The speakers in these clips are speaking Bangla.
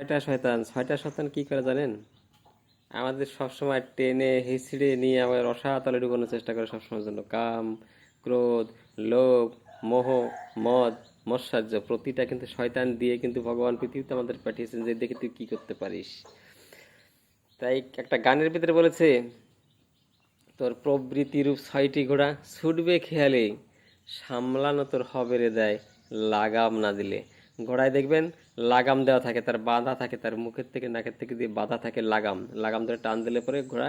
ছয়টা শয়তান ছয়টা শয়তান কি করে জানেন? আমাদের সবসময় টেনে হিসড়ে নিয়ে আমাদের রসাতলে ঢুকানোর চেষ্টা করে সবসময়ের জন্য। কাম, ক্রোধ, লোভ, মোহ, মদ, মৎসার্য প্রতিটা কিন্তু শয়তান দিয়ে কিন্তু ভগবান পৃথিবীতে আমাদের পাঠিয়েছেন যে দেখে তুই কি করতে পারিস। তাই একটা গানের ভিতরে বলেছে, তোর প্রবৃত্তি রূপ ছয়টি ঘোড়া, ছুটবে খেয়ালে, সামলানো তোর হবে রে দেয়, লাগাম না দিলে। ঘোড়ায় দেখবেন লাগাম দেওয়া থাকে, তার বাঁধা থাকে, তার মুখের থেকে নাকের থেকে দিয়ে বাঁধা থাকে লাগাম। লাগাম ধরে টান দিলে পরে ঘোড়া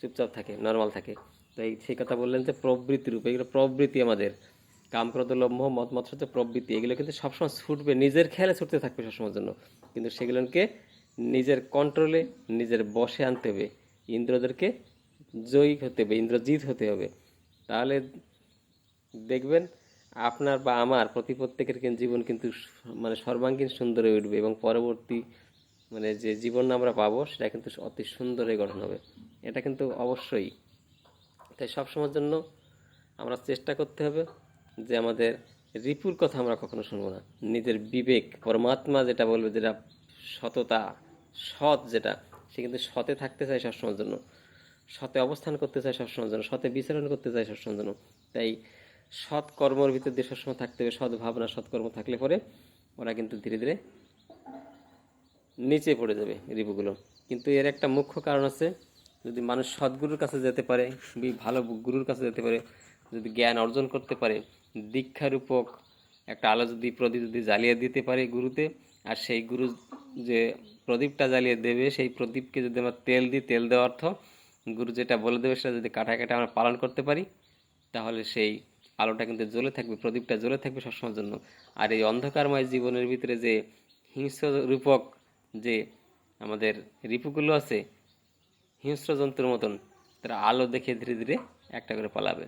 চুপচাপ থাকে নর্মাল থাকে। তো এই সেই কথা বললেন যে প্রবৃত্তি রূপ, এগুলো প্রবৃত্তি আমাদের। কামক্রোধ লম্ভ মত মত হচ্ছে প্রবৃত্তি। এগুলো কিন্তু সবসময় ছুটবে, নিজের খেয়ালে ছুটতে থাকবে সবসময়ের জন্য। কিন্তু সেগুলোকে নিজের কন্ট্রোলে নিজের বসে আনতে হবে। ইন্দ্রদেরকে জয়ী হতে হবে, ইন্দ্রজিৎ হতে হবে। তাহলে দেখবেন আপনার বা আমার প্রতি প্রত্যেকের জীবন কিন্তু মানে সর্বাঙ্গীন সুন্দর হয়ে উঠবে এবং পরবর্তী মানে যে জীবন আমরা পাবো, সেটা কিন্তু অতি সুন্দর হয়ে গঠন হবে। এটা কিন্তু অবশ্যই। তাই সবসময়ের জন্য আমরা চেষ্টা করতে হবে যে আমাদের রিপুর কথা আমরা কখনো শুনব না। নিজের বিবেক, পরমাত্মা যেটা বলবে, যেটা সততা, সৎ যেটা, সে কিন্তু সতে থাকতে চায় সবসময়ের জন্য। সতে অবস্থান করতে চায় সবসময়ের জন্য, সতে বিচরণ করতে চায় সবসময়ের জন্য। তাই সৎ কর্মর ভিতর দিয়ে সবসময় থাকতে হবে, সৎ ভাবনা, সৎকর্ম থাকলে পরে ওরা কিন্তু ধীরে ধীরে নিচে পড়ে যাবে রিপুগুলো। কিন্তু এর একটা মুখ্য কারণ আছে, যদি মানুষ সদ্গুরুর কাছে যেতে পারে ভালো গুরুর কাছে যেতে পারে, যদি জ্ঞান অর্জন করতে পারে, দীক্ষারূপক একটা আলো যদি, প্রদীপ যদি জ্বালিয়ে দিতে পারে গুরুতে, আর সেই গুরু যে প্রদীপটা জ্বালিয়ে দেবে, সেই প্রদীপকে যদি আমরা তেল দিই, তেল দেওয়া অর্থ গুরু যেটা বলে দেবে, সেটা যদি কাটা কাটা আমরা পালন করতে পারি, তাহলে সেই আলোটা কিন্তু জ্বলে থাকবে, প্রদীপটা জ্বলে থাকবে সবসময়ের জন্য। আর এই অন্ধকারময় জীবনের ভিতরে যে হিংস্র রূপক যে আমাদের রিপুগুলো আছে, হিংস্র জন্তুর মতন, তারা আলো দেখে ধীরে ধীরে একটা করে পালাবে।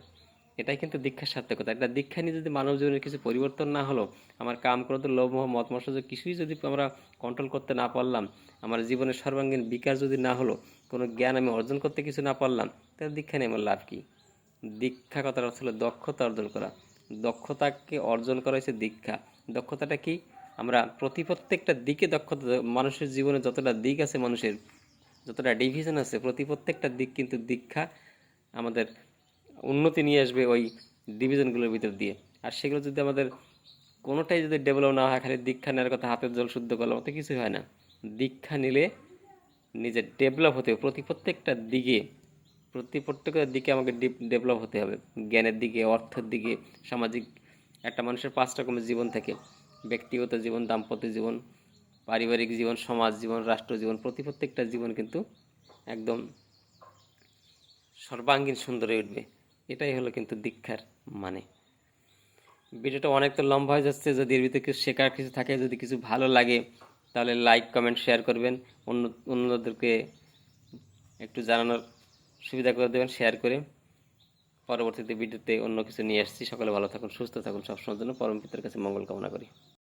এটাই কিন্তু দীক্ষার সার্থকতা। একটা দীক্ষা নিয়ে যদি মানব জীবনের কিছু পরিবর্তন না হলো, আমার কাম ক্রোধ লোভ মত মৎসর্য কিছুই যদি আমরা কন্ট্রোল করতে না পারলাম, আমার জীবনের সর্বাঙ্গীন বিকাশ যদি না হলো, কোনো জ্ঞান আমি অর্জন করতে কিছু না পারলাম, তাহলে দীক্ষা নিয়ে আমার লাভ কী? দীক্ষা কথার অর্থ হলো দক্ষতা অর্জন করা। দক্ষতাকে অর্জন করা হয়েছে দীক্ষা। দক্ষতাটা কি? আমরা প্রতি প্রত্যেকটা দিকে দক্ষতা, মানুষের জীবনে যতটা দিক আছে মানুষের, যতটা ডিভিশন আছে, প্রতি প্রত্যেকটা দিক কিন্তু দীক্ষা আমাদের উন্নতি নিয়ে আসবে ওই ডিভিশনগুলোর ভিতর দিয়ে। আর সেগুলো যদি আমাদের কোনোটাই যদি ডেভেলপ না হয়, খালি দীক্ষা নেওয়ার কথা, হাতের জল শুদ্ধ করলাম তো কিছুই হয় না। দীক্ষা নিলে নিজের ডেভেলপ হতে প্রতি প্রত্যেকটা দিকে প্রতি প্রত্যেকটা দিকে আমাকে ডেভেলপ হতে হবে। জ্ঞানের দিকে, অর্থের দিকে, সামাজিক, একটা মানুষের পাঁচ রকমের জীবন থাকে। ব্যক্তিগত জীবন, দাম্পত্য জীবন, পারিবারিক জীবন, সমাজ জীবন, রাষ্ট্র জীবন, প্রতি প্রত্যেকটা জীবন কিন্তু একদম সর্বাঙ্গীন সুন্দর হয়ে উঠবে। এটাই হলো কিন্তু দীক্ষার মানে। ভিডিওটা অনেক তো লম্বা হয়ে যাচ্ছে, যদি এর ভিতরে কিছু শেখার কিছু থাকে, যদি কিছু ভালো লাগে, তাহলে লাইক কমেন্ট শেয়ার করবেন। অন্য, অন্যদেরকে একটু জানানোর সুবিধা করে দেবেন শেয়ার করে। পরবর্তীতে ভিডিওতে অন্য কিছু নিয়ে আসছি। সকলে ভালো থাকুন, সুস্থ থাকুন। সবসময়ের জন্য পরম পিতার কাছে মঙ্গল কামনা করি।